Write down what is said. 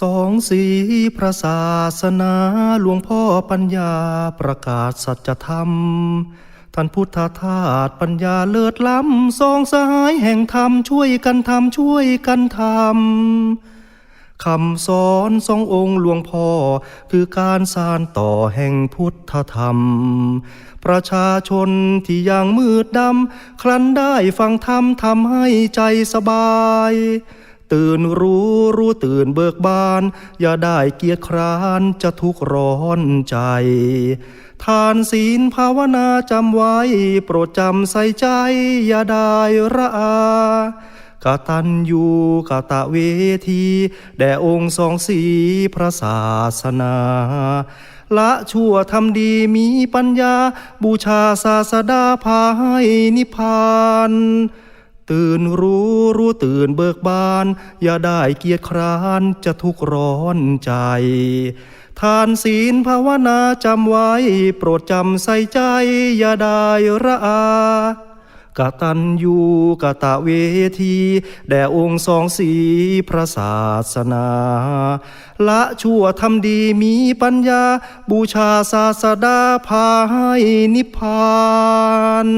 สองสีพระศาสนาหลวงพ่อปัญญาประกาศสัจธรรม ท่านพุทธทาสปัญญาเลิศล้ำสองสหายแห่งธรรมช่วยกันทำช่วยกันทำคำสอนสององค์หลวงพ่อคือการสานต่อแห่งพุทธธรรม ประชาชนที่ยังมืดดำ ครั้นได้ฟังธรรมทำให้ใจสบาย ตื่นรู้รู้ตื่นเบิกบาน อย่าได้เกียจคร้านจะทุกร้อนใจ ทานศีลภาวนาจำไว้ โปรดจำใส่ใจ อย่าได้ระอากตัญญูกะตะเวที แด่องค์สองสีพระศาสนา ละชั่วทำดีมีปัญญา บูชาศาสดาพาให้นิพพาน ตื่นรู้รู้ตื่นเบิกบาน อย่าได้เกียจคร้านจะทุกร้อนใจ ทานศีลภาวนาจำไว้ โปรดจำใส่ใจ อย่าได้ระอากตัญญูกะตะเวที แด่องค์สองสีพระศาสนา ละชั่วทำดีมีปัญญา บูชาศาสดาพาให้นิพพาน